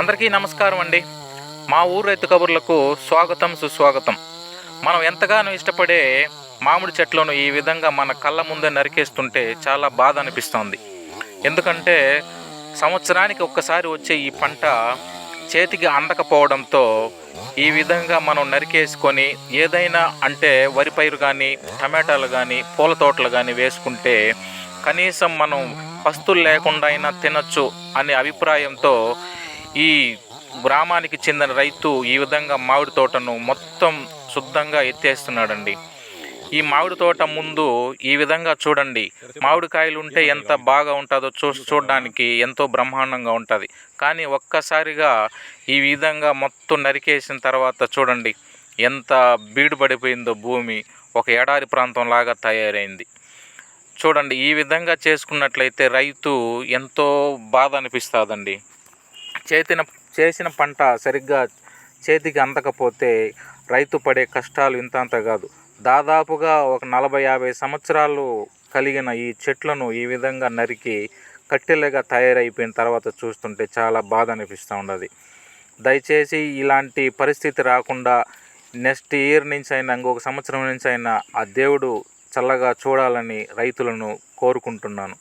అందరికీ నమస్కారం అండి. మా ఊరు రైతు కబుర్లకు స్వాగతం సుస్వాగతం. మనం ఎంతగానో ఇష్టపడే మామిడి చెట్లను ఈ విధంగా మన కళ్ళ ముందే నరికేస్తుంటే చాలా బాధ అనిపిస్తుంది. ఎందుకంటే సంవత్సరానికి ఒక్కసారి వచ్చే ఈ పంట చేతికి అందకపోవడంతో ఈ విధంగా మనం నరికేసుకొని ఏదైనా అంటే వరి పైరు కానీ టమాటాలు కానీ పూల తోటలు కానీ వేసుకుంటే కనీసం మనం పస్తులు లేకుండా అయినా తినచ్చు అనే అభిప్రాయంతో ఈ గ్రామానికి చెందిన రైతు ఈ విధంగా మామిడి తోటను మొత్తం శుద్ధంగా ఎత్తేస్తున్నాడండి. ఈ మామిడి తోట ముందు ఈ విధంగా చూడండి. మామిడికాయలు ఉంటే ఎంత బాగా ఉంటుందో చూ చూడడానికి ఎంతో బ్రహ్మాండంగా ఉంటుంది. కానీ ఒక్కసారిగా ఈ విధంగా మొత్తం నరికేసిన తర్వాత చూడండి. ఎంత బీడు పడిపోయిందో భూమి ఒక ఎడారి ప్రాంతం లాగా తయారైంది. చూడండి ఈ విధంగా చేసుకున్నట్లయితే రైతు ఎంతో బాధ అనిపిస్తుందండి. చేతిన చేసిన పంట సరిగ్గా చేతికి అందకపోతే రైతు పడే కష్టాలు ఇంత అంత కాదు. దాదాపుగా ఒక నలభై యాభై సంవత్సరాలు కలిగిన ఈ చెట్లను ఈ విధంగా నరికి కట్టెలుగా తయారైపోయిన తర్వాత చూస్తుంటే చాలా బాధ అనిపిస్తూ ఉన్నది. దయచేసి ఇలాంటి పరిస్థితి రాకుండా నెక్స్ట్ ఇయర్ నుంచి అయినా ఇంకొక సంవత్సరం నుంచి అయినా ఆ దేవుడు చల్లగా చూడాలని రైతులను కోరుకుంటున్నాను.